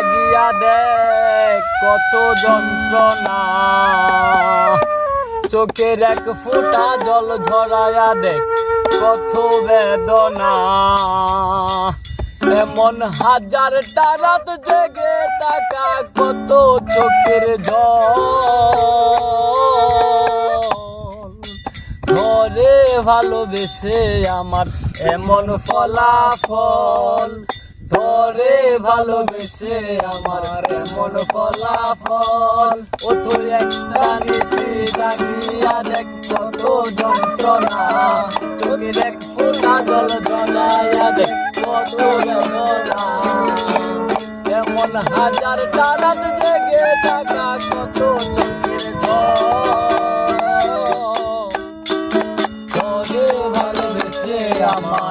লাগিয়া দেখ কত যন্ত্রণা। চোখের এক ফোঁটা জল ঝরায়া দেখ কত বেদনা। এমন হাজারটা রাত জেগে টাকা কত চোখের জল। ভালোবেসে আমার এমন ফলাফল ধরে ভালোবেসে আমার এমন ফলাফল? ও তুই একটা নিশি লাগিয়া দেখ কত যন্ত্রণা। তুমি দেখ ফুটা জল জলাইয়া দেখ কত যন্ত্রণা। এমন হাজার তারাত জেগে থাকা কত চোখের ধরে ভালোবেসে আমার